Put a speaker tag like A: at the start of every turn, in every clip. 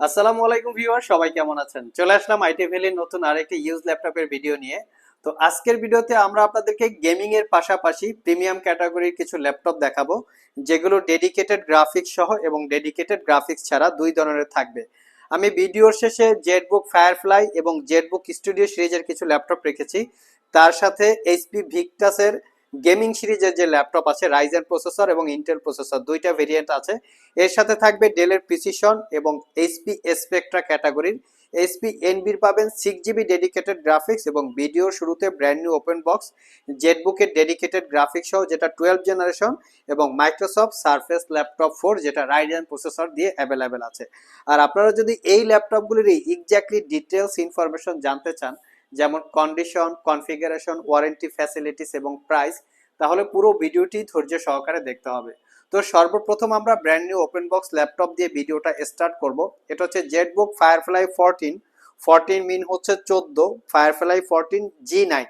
A: আসসালামু আলাইকুম ভিউয়ার সবাই কেমন আছেন? চলে আসলাম আইটি ভ্যালির নতুন আরেকটি ইউজ ল্যাপটপের ভিডিও নিয়ে। তো আজকের ভিডিওতে আমরা আপনাদেরকে গেমিং এর পাশাপাশি প্রিমিয়াম ক্যাটাগরির কিছু ল্যাপটপ দেখাবো, যেগুলো ডেডিকেটেড গ্রাফিক্স সহ এবং ডেডিকেটেড গ্রাফিক্স ছাড়া দুই ধরনের থাকবে। আমি ভিডিওর শেষে জেটবুক ফায়ারফ্লাই এবং জেটবুক স্টুডিও সিরিজের কিছু ল্যাপটপ রেখেছি। তার সাথে এইচপি ভিক্টাসের গেমিং সিরিজের যে ল্যাপটপ আছে রাইজেন প্রসেসর এবং ইন্টেল প্রসেসর দুইটা ভেরিয়েন্ট আছে। এর সাথে থাকবে ডেলের প্রিসিশন এবং এইচপি স্পেকট্রা ক্যাটাগরির এইচপি এনবির পাবেন সিক্স জিবি ডেডিকেটেড গ্রাফিক্স এবং ভিডিওর শুরুতে ব্র্যান্ড নিউ ওপেন বক্স জেটবুকের ডেডিকেটেড গ্রাফিক্স সহ যেটা টুয়েলভ জেনারেশন এবং মাইক্রোসফট সারফেস ল্যাপটপ ফোর যেটা রাইডেন প্রসেসর দিয়ে অ্যাভেলেবেল আছে। আর আপনারা যদি এই ল্যাপটপগুলির এক্স্যাক্টলি ডিটেলস ইনফরমেশন জানতে চান যেমন কন্ডিশন কনফিগারেশন ওয়ারেন্টি ফ্যাসিলিটিস এবং প্রাইস তাহলে পুরো ভিডিওটি ধৈর্য সহকারে দেখতে হবে। তো সর্বপ্রথম আমরা brand new open box laptop দিয়ে ভিডিওটা স্টার্ট করব। এটা হচ্ছে ZBook Firefly fourteen fourteen mean হচ্ছে চোদ্দ। ফায়ারফ্লাই ফোরটিন জি নাইন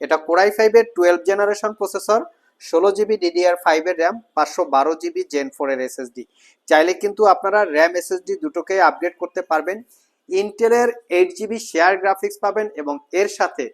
A: এটা কোরাই ফাইভের টুয়েলভ জেনারেশন প্রসেসর ষোলো জিবি ডিডিআর ফাইভের র্যাম পাঁচশো বারো জিবি জেন ফোরের এসএসডি চাইলে কিন্তু আপনারা র্যাম এসএসডি দুটোকেই আপগ্রেড করতে পারবেন। ইন্টেলের এইট জিবি শেয়ার গ্রাফিক্স পাবেন এবং এর সাথে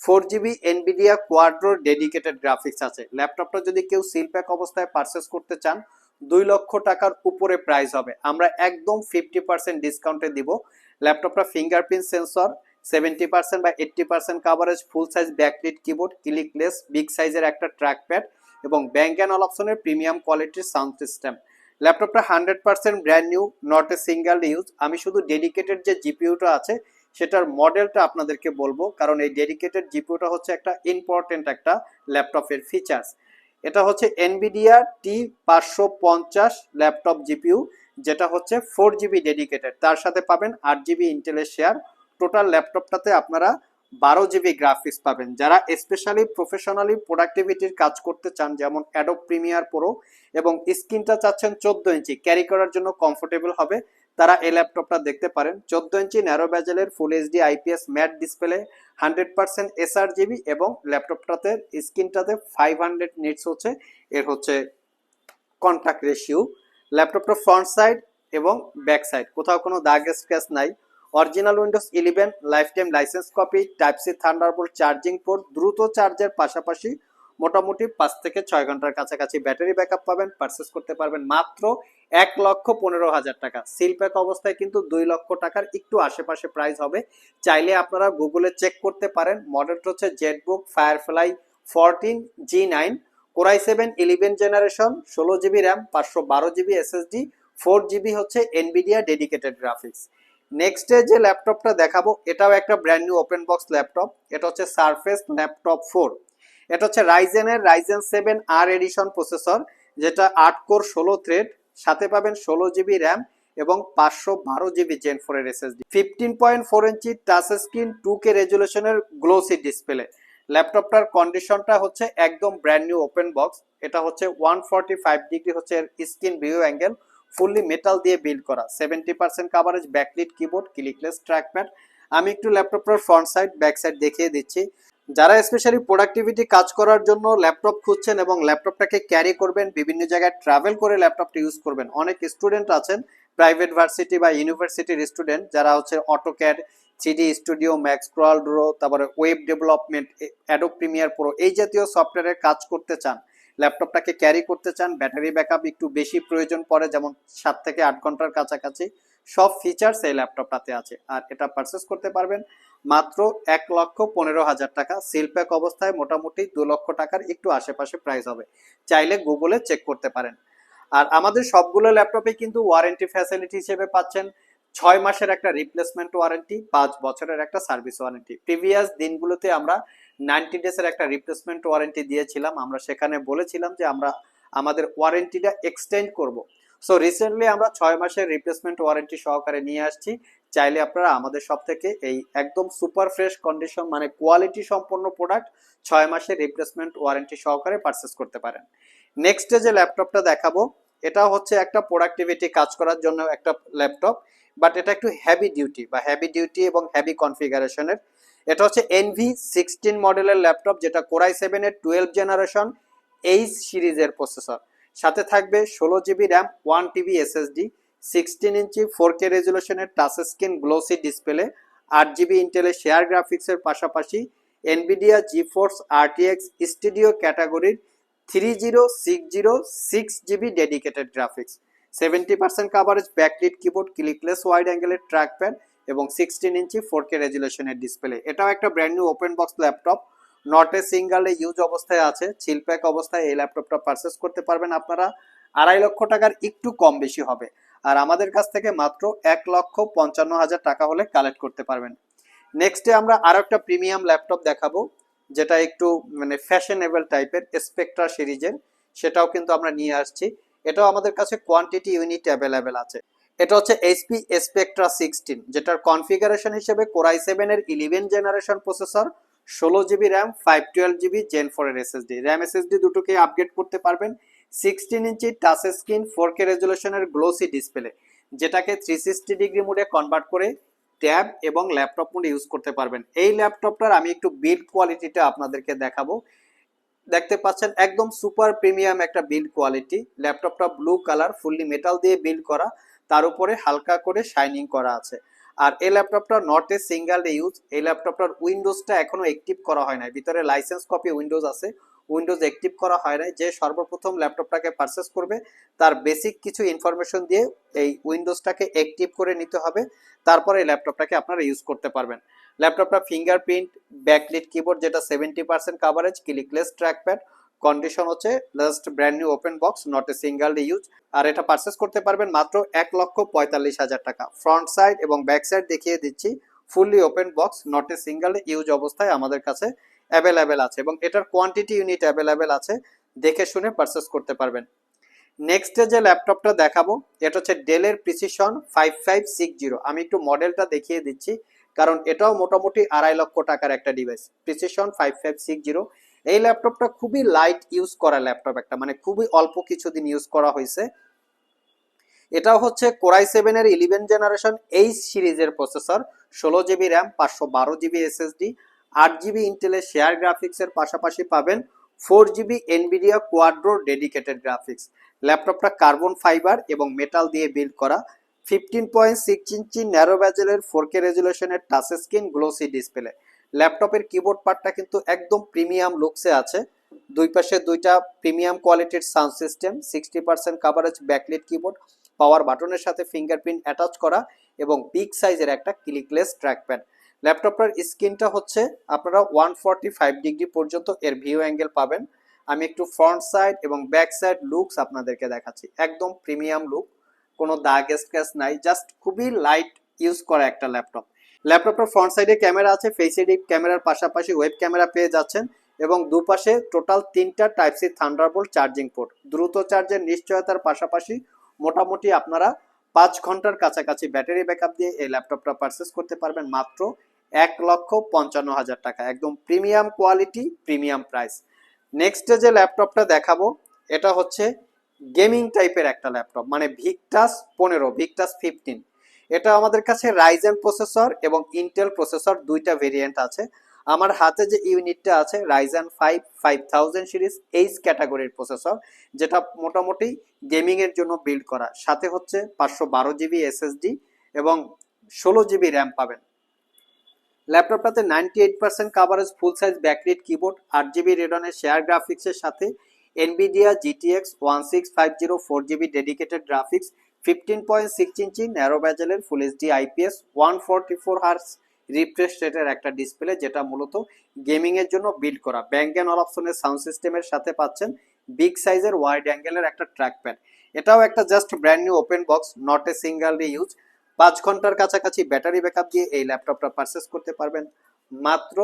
A: ফোর জিবি এনবিডিয়া কোয়াড্রোর ডেডিকেটেড গ্রাফিক্স আছে। ল্যাপটপটা যদি কেউ সিল প্যাক অবস্থায় পারচেস করতে চান, দুই লক্ষ টাকার উপরে প্রাইস হবে। আমরা একদম ফিফটি পার্সেন্ট ডিসকাউন্টে দিব। ল্যাপটপটা ফিঙ্গারপ্রিন্ট সেন্সর সেভেন্টি পার্সেন্ট বা eighty percent coverage full size backlit keyboard clickless big সাইজের একটা ট্র্যাক প্যাড এবং ব্যাঙ্ক অ্যান্ড অল অপশনের প্রিমিয়াম কোয়ালিটির সাউন্ড সিস্টেম ল্যাপটপটা hundred percent brand new not a single use আমি শুধু ডেডিকেটেড যে জিপিউটা আছে, সেটার মডেলটা আপনাদেরকে বলব, কারণ এই ডেডিকেটেড জিপিউটা হচ্ছে একটা ইম্পর্টেন্ট একটা ল্যাপটপের ফিচার্স এটা হচ্ছে এনবিডিয়া টি পাঁচশো পঞ্চাশ ল্যাপটপ জিপিউ যেটা হচ্ছে ফোর জিবি ডেডিকেটেড তার সাথে পাবেন আট জিবি ইন্টেলের শেয়ার টোটাল ল্যাপটপটাতে আপনারা বারো জিবি গ্রাফিক্স পাবেন। যারা স্পেশালি প্রফেশনালি প্রোডাক্টিভিটির কাজ করতে চান, যেমন অ্যাডোব প্রিমিয়ার প্রো এবং স্ক্রিনটা চাচ্ছেন চোদ্দ ইঞ্চি ক্যারি করার জন্য কমফোর্টেবল হবে। তারা এই ল্যাপটপটা দেখতে পারেন। চোদ্দ ইঞ্চি narrow ব্যাজেলের full HD IPS matte display hundred percent S R GB এবং ল্যাপটপটাতে স্ক্রিনটাতে ফাইভ হান্ড্রেড নিটস হচ্ছে। এর হচ্ছে কন্ট্যাক্ট রেশিও ল্যাপটপটা ফ্রন্ট সাইড এবং ব্যাক সাইড কোথাও কোনো দাগ স্ক্র্যাচ নাই। Original Windows eleven lifetime license copy type C Thunderbolt charging port দ্রুত চার্জের পাশাপাশি মোটামুটি পাঁচ থেকে ছয় ঘণ্টার কাছাকাছি ব্যাটারি ব্যাকআপ পাবেন পারচেস করতে পারবেন মাত্র এক লক্ষ পনেরো হাজার টাকা। সিল প্যাক অবস্থায় কিন্তু দুই লক্ষ টাকার একটু আশেপাশে প্রাইস হবে। চাইলে আপনারা গুগলে চেক করতে পারেন। মডেলটা হচ্ছে Jetbook Firefly fourteen G nine core i seven eleven generation ষোলো জিবি র্যাম পাঁচশো বারো জিবি এসএসডি ফোর জিবি হচ্ছে এনবিডিয়া ডেডিকেটেড গ্রাফিক্স নেক্সটে যে ল্যাপটপটা দেখাবো, এটাও একটা brand new open box laptop এটা হচ্ছে সারফেস ল্যাপটপ ফোর এটা হচ্ছে রাইজেনের রাইজেন সেভেন আর এডিশন প্রসেসর যেটা আট কোর ষোলো থ্রেড সাথে পাবেন ষোলো জিবি র্যাম এবং পাঁচশো বারো জিবি জেন ফোরের SSD fifteen point four inch touch screen two K রেজুলেশনের glossy display ল্যাপটপটার কন্ডিশনটা হচ্ছে একদম ব্র্যান্ড নিউ ওপেন বক্স এটা হচ্ছে ওয়ান ফর্টি ফাইভ ডিগ্রি হচ্ছে screen view angle fully metal দিয়ে বিল্ড করা। Seventy percent coverage backlit keyboard clickless trackpad আমি একটু ল্যাপটপটার ফ্রন্ট সাইড ব্যাক সাইড দেখিয়ে দিচ্ছি। যারা স্পেশালি প্রোডাক্টিভিটি কাজ করার জন্য ল্যাপটপ খুঁজছেন এবং ল্যাপটপটাকে ক্যারি করবেন, বিভিন্ন জায়গায় ট্রাভেল করে ল্যাপটপটা ইউজ করবেন, অনেক স্টুডেন্ট আছেন প্রাইভেট ভার্সিটি বা ইউনিভার্সিটির স্টুডেন্ট যারা হচ্ছে AutoCAD three D studio max CorelDRAW তারপরে web development Adobe Premiere Pro এই জাতীয় সফটওয়্যারের কাজ করতে চান। ল্যাপটপটাকে ক্যারি করতে চান, ব্যাটারি ব্যাকআপ একটু বেশি প্রয়োজন পড়ে, যেমন সাত থেকে আট ঘণ্টার কাছাকাছি, সব ফিচার্স এই ল্যাপটপটাতে আছে। আর এটা পারচেস করতে পারবেন মাত্র এক লক্ষ পনেরো হাজার টাকা। সিলপ্যাক অবস্থায় মোটামুটি দু লক্ষ টাকার একটু আশেপাশে প্রাইস হবে। চাইলে গুগলে চেক করতে পারেন। আর আমাদের সবগুলো ল্যাপটপে কিন্তু ওয়ারেন্টি ফ্যাসিলিটি হিসেবে পাচ্ছেন। ছয় মাসের একটা রিপ্লেসমেন্ট ওয়ারেন্টি পাঁচ বছরের একটা সার্ভিস ওয়ারেন্টি প্রিভিয়াস দিনগুলোতে আমরা নাইনটি ডেজের একটা রিপ্লেসমেন্ট ওয়ারেন্টি দিয়েছিলাম। আমরা সেখানে বলেছিলাম যে আমরা আমাদের ওয়ারেন্টিটা এক্সটেন্ড করব। সো রিসেন্টলি আমরা ছয় মাসের রিপ্লেসমেন্ট ওয়ারেন্টি সহকারে নিয়ে আসছি। চাইলে আপনারা আমাদের সব থেকে এই একদম সুপার ফ্রেশ কন্ডিশন মানে কোয়ালিটি সম্পন্ন প্রোডাক্ট ছয় মাসের রিপ্লেসমেন্ট ওয়ারেন্টি সহকারে পারচেস করতে পারেন। নেক্সটে যে ল্যাপটপটা দেখাবো, এটা হচ্ছে একটা প্রোডাক্টিভিটি কাজ করার জন্য একটা ল্যাপটপ বাট এটা একটু হ্যাভি ডিউটি বা হ্যাভি ডিউটি এবং হ্যাভি কনফিগারেশনের এটা হচ্ছে এনভি সিক্সটিন মডেলের ল্যাপটপ, যেটা কোরাই সেভেনের টুয়েলভ জেনারেশন এইচ সিরিজের প্রসেসর সাথে থাকবে ষোলো GB RAM one TB SSD sixteen ইঞ্চি ফোর কে রেজুলেশনের টাচ স্ক্রিন গ্লোসি ডিসপ্লে আট জিবি ইন্টেলের শেয়ার গ্রাফিক্সের পাশাপাশি এনভিডিয়া জিফোর্স আরটিএক্স স্টুডিও ক্যাটাগরির three zero six zero six GB dedicated graphics seventy percent coverage backlit keyboard clickless wide অ্যাঙ্গেলের track pad এবং sixteen ইঞ্চি four K রেজুলেশনের display এটাও একটা brand new open box laptop not a সিঙ্গালে use অবস্থায় আছে। চিলপ্যাক অবস্থায় এই ল্যাপটপটা পারচেস করতে পারবেন আপনারা। আড়াই লক্ষ টাকার একটু কম বেশি হবে। আর আমাদের কাছ থেকে মাত্র এক লক্ষ পঞ্চান্ন হাজার টাকা হলে কালেক্ট করতে পারবেন। নেক্সটে আমরা আরও একটা প্রিমিয়াম ল্যাপটপ দেখাবো, যেটা একটু মানে ফ্যাশনেবল টাইপের স্পেকট্রা সিরিজের সেটাও কিন্তু আমরা নিয়ে আসছি। এটাও আমাদের কাছে কোয়ান্টিটি ইউনিট অ্যাভেলেবেল আছে। এটা হচ্ছে এইচপি স্পেকট্রা সিক্সটিন যেটার কনফিগারেশন হিসেবে কোরাই সেভেনের ইলেভেন জেনারেশন প্রসেসর ষোলো GB RAM five twelve GB Gen ফোরের এসএসডি র্যাম এসএসডি দুটোকে আপগ্রেড করতে পারবেন সিক্সটিন ইঞ্চি টাচ স্ক্রিন ফোর কে রেজুলেশনের গ্লোসি ডিসপ্লে যেটাকে থ্রি সিক্সটি ডিগ্রি মোডে কনভার্ট করে ট্যাব এবং ল্যাপটপ মোডে ইউজ করতে পারবেন। এই ল্যাপটপটার আমি একটু বিল্ড কোয়ালিটিটা আপনাদেরকে দেখাবো। দেখতে পাচ্ছেন একদম সুপার প্রিমিয়াম একটা বিল্ড কোয়ালিটি ল্যাপটপটা ব্লু কালার ফুললি মেটাল দিয়ে বিল্ড করা। তার উপরে হালকা করে শাইনিং করা আছে। আর এই ল্যাপটপটা নট এ সিঙ্গেল ইউজ এই ল্যাপটপটার উইন্ডোজটা এখনও অ্যাক্টিভ করা হয় নাই। ভিতরে লাইসেন্স কপি উইন্ডোজ আছে, উইন্ডোজ অ্যাক্টিভ করা হয় নাই। যে সর্বপ্রথম ল্যাপটপটাকে পারচেস করবে, তার বেসিক কিছু ইনফরমেশন দিয়ে এই উইন্ডোজটাকে অ্যাক্টিভ করে নিতে হবে। তারপরে এই ল্যাপটপটাকে আপনারা ইউজ করতে পারবেন। ল্যাপটপটা ফিঙ্গারপ্রিন্ট ব্যাকলিট কিবোর্ড যেটা seventy percent coverage clickless trackpad condition হচ্ছে last brand new open box not a single use আর এটা পারচেস করতে পারবেন মাত্র এক লক্ষ পঁয়তাল্লিশ হাজার টাকা। ফ্রন্ট সাইড এবং ব্যাক সাইড দেখিয়ে দিচ্ছি fully open box not a single use অবস্থায় আমাদের কাছে অ্যাভেলেবেল আছে এবং এটার কোয়ান্টিটি ইউনিট অ্যাভেলেবেল আছে, দেখে শুনে পারচেস করতে পারবেন। নেক্সটে যে ল্যাপটপটা দেখাবো, এটা হচ্ছে ডেলের Precision five five six zero আমি একটু মডেলটা দেখিয়ে দিচ্ছি, কারণ এটাও মোটামুটি আড়াই লক্ষ টাকার একটা device precision five five six zero এই ল্যাপটপটা খুবই লাইট ইউজ করা ল্যাপটপ একটা মানে খুবই অল্প কিছুদিন ইউজ করা হয়েছে। এটা হচ্ছে কোরাই সেভেনের ইলেভেন জেনারেশন এইচ সিরিজের প্রসেসর ষোলো জিবি র্যাম পাঁচশো বারো জিবি এসএসডি আট জিবি ইন্টেলের শেয়ার গ্রাফিক্সের পাশাপাশি পাবেন four GB Nvidia Quadro dedicated graphics ল্যাপটপটা কার্বন ফাইবার এবং মেটাল দিয়ে বিল্ড করা। ফিফটিন পয়েন্ট সিক্স ইঞ্চি ন্যারো ব্যাজেলের ফোর কে রেজুলেশনের টাচ স্ক্রিন গ্লোসি ডিসপ্লে ল্যাপটপের কিবোর্ড পার্টটা কিন্তু একদম প্রিমিয়াম লুকসে আছে। দুই পাশে দুইটা প্রিমিয়াম কোয়ালিটির sound system sixty percent coverage backlit keyboard power বাটনের সাথে ফিঙ্গারপ্রিন্ট অ্যাটাচ করা এবং বিগ সাইজের একটা ক্লিকলেস ট্র্যাকপ্যাড ল্যাপটপটার স্ক্রিনটা হচ্ছে আপনারা ওয়ান ফাইভ ডিগ্রি পর্যন্ত এর ভিউ অ্যাঙ্গেল পাবেন। আমি একটু ফ্রন্ট সাইড এবং ব্যাক সাইড লুকস আপনাদেরকে দেখাচ্ছি। একদম প্রিমিয়াম লুক কোনো দাগ স্ক্র্যাচ নাই জাস্ট খুবই লাইট ইউজ করা একটা ল্যাপটপ। ল্যাপটপটার ফ্রন্ট সাইডে ক্যামেরা আছে ফেস এডি ক্যামেরার পাশাপাশি ওয়েব ক্যামেরা পেয়ে যাচ্ছেন এবং দুপাশে টোটাল তিনটা type C Thunderbolt charging port দ্রুত চার্জের নিশ্চয়তার পাশাপাশি মোটামুটি আপনারা পাঁচ ঘণ্টার কাছাকাছি ব্যাটারি ব্যাকআপ দিয়ে এই ল্যাপটপটা পারচেস করতে পারবেন মাত্র এক লক্ষ পঞ্চান্ন হাজার টাকা। একদম প্রিমিয়াম কোয়ালিটি প্রিমিয়াম প্রাইস নেক্সটে যে ল্যাপটপটা দেখাবো, এটা হচ্ছে গেমিং টাইপের একটা ল্যাপটপ মানে ভিকটাস পনেরো ভিকটাস ফিফটিন এটা আমাদের কাছে রাইজেন প্রসেসর এবং ইন্টেল প্রসেসর দুইটা ভেরিয়েন্ট আছে। আমার হাতে যে ইউনিটটা আছে Ryzen five five thousand series H ক্যাটাগরির প্রসেসর যেটা মোটামুটি গেমিংয়ের জন্য বিল্ড করা। সাথে হচ্ছে পাঁচশো বারো জিবি এসএসডি এবং ষোলো জিবি র্যাম পাবেন। ল্যাপটপটাতে ninety eight percent coverage full size backlit keyboard আট জিবি রেডনের শেয়ার গ্রাফিক্সের সাথে Nvidia GTX one six five zero four GB dedicated graphics fifteen point six ইঞ্চি narrow ব্যাজেলের full HD IPS one forty four hertz refresh রেটের একটা display যেটা মূলত gaming এর জন্য বিল্ড করা। ব্যাঙ্ক অ্যান্ড অপশনের সাউন্ড সিস্টেমের সাথে পাচ্ছেন বিগ সাইজের ওয়াইড অ্যাঙ্গেলের একটা ট্র্যাক প্যাড এটাও একটা just brand new open box not a single use পাঁচ ঘণ্টার কাছাকাছি ব্যাটারি ব্যাকআপ দিয়ে এই ল্যাপটপটা পারচেস করতে পারবেন মাত্র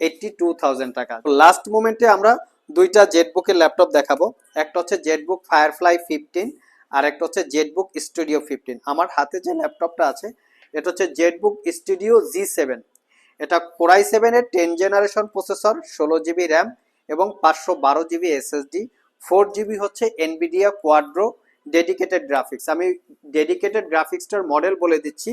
A: এইটটি টু থাউজেন্ড টাকা। লাস্ট মোমেন্টে আমরা দুইটা জেটবুকের ল্যাপটপ দেখাবো। একটা হচ্ছে জেটবুক ফায়ারফ্লাই ফিফটিন আর একটা হচ্ছে জেটবুক স্টুডিও ফিফটিন আমার হাতে যে ল্যাপটপটা আছে, এটা হচ্ছে জেটবুক স্টুডিও জি সেভেন এটা কোরাই সেভেনের টেন জেনারেশন প্রসেসর ষোলো জিবি র্যাম এবং পাঁচশো বারো জিবি এসএসডি ফোর জিবি হচ্ছে এনবিডিয়া কোয়াড্রো ডেডিকেটেড গ্রাফিক্স আমি ডেডিকেটেড গ্রাফিক্সটার মডেল বলে দিচ্ছি।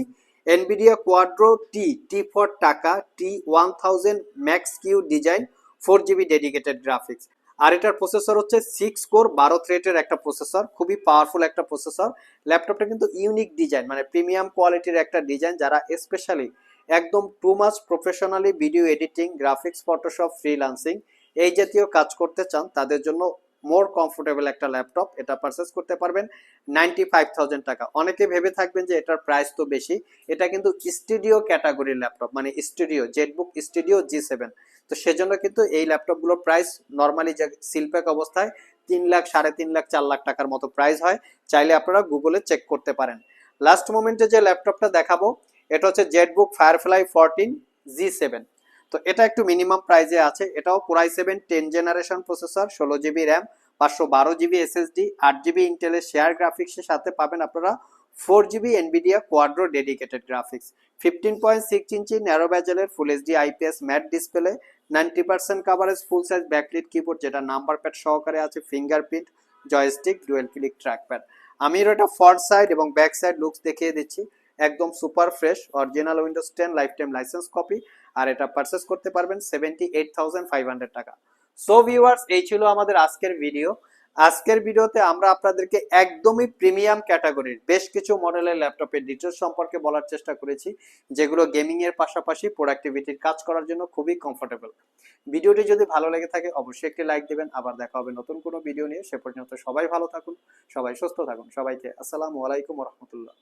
A: Nvidia Quadro T T for টাকা T one thousand max Q design four GB dedicated graphics আর এটার প্রসেসর হচ্ছে সিক্স কোর বারো থ্রেটের একটা প্রসেসর খুবই পাওয়ারফুল একটা প্রসেসর ল্যাপটপটা কিন্তু ইউনিক ডিজাইন মানে প্রিমিয়াম কোয়ালিটির একটা ডিজাইন যারা স্পেশালি একদম too much professionally video editing graphics Photoshop freelancing এই জাতীয় কাজ করতে চান, তাদের জন্য মোর কমফোর্টেবল একটা ল্যাপটপ এটা পারচেস করতে পারবেন নাইনটি ফাইভ থাউজেন্ড টাকা। অনেকে ভেবে থাকবেন যে এটার প্রাইস তো বেশি, এটা কিন্তু স্টুডিও ক্যাটাগরির ল্যাপটপ মানে studio Jetbook studio G seven তো সেজন্য কিন্তু এই ল্যাপটপগুলোর প্রাইস নর্মালি যে সিলপ্যাক অবস্থায় তিন লাখ, সাড়ে তিন লাখ, চার লাখ টাকার মতো প্রাইস হয়। চাইলে আপনারা গুগলে চেক করতে পারেন। লাস্ট মোমেন্টে যে ল্যাপটপটা দেখাবো, এটা হচ্ছে ZBook Firefly fourteen G seven তো এটা একটু মিনিমাম প্রাইজে আছে। এটাও core i seven ten generation processor ষোলো জিবি র্যাম পাঁচশো বারো জিবি এসএসডি আট জিবি ইন্টেলের শেয়ার গ্রাফিক্সের সাথে পাবেন আপনারা four GB Nvidia Quadro dedicated graphics fifteen point six ইঞ্চি narrow ব্যাজেলের full HD IPS matte display ninety percent coverage full size backlit keyboard যেটা নাম্বার প্যাড সহকারে আছে fingerprint joystick dual click trackpad আমি এর এটা ফ্রন্ট সাইড এবং back side looks দেখিয়ে দিচ্ছি। একদম super fresh original Windows ten lifetime license copy আর এটা পারচেস করতে পারবেন seventy eight thousand five hundred টাকা। সো ভিউয়ার্স এই ছিল আমাদের আজকের ভিডিও আজকের ভিডিওতে আমরা আপনাদেরকে একদমই প্রিমিয়াম ক্যাটাগরির বেশ কিছু মডেলের ল্যাপটপের ডিটেলস সম্পর্কে বলার চেষ্টা করেছি, যেগুলো গেমিং এর পাশাপাশি প্রোডাক্টিভিটির কাজ করার জন্য খুবই কমফোর্টেবল ভিডিওটি যদি ভালো লেগে থাকে, অবশ্যই একটি লাইক দেবেন। আবার দেখা হবে নতুন কোনো ভিডিও নিয়ে। সে পর্যন্ত সবাই ভালো থাকুন, সবাই সুস্থ থাকুন। সবাইকে আসসালামু আলাইকুম রহমতুল্লাহ।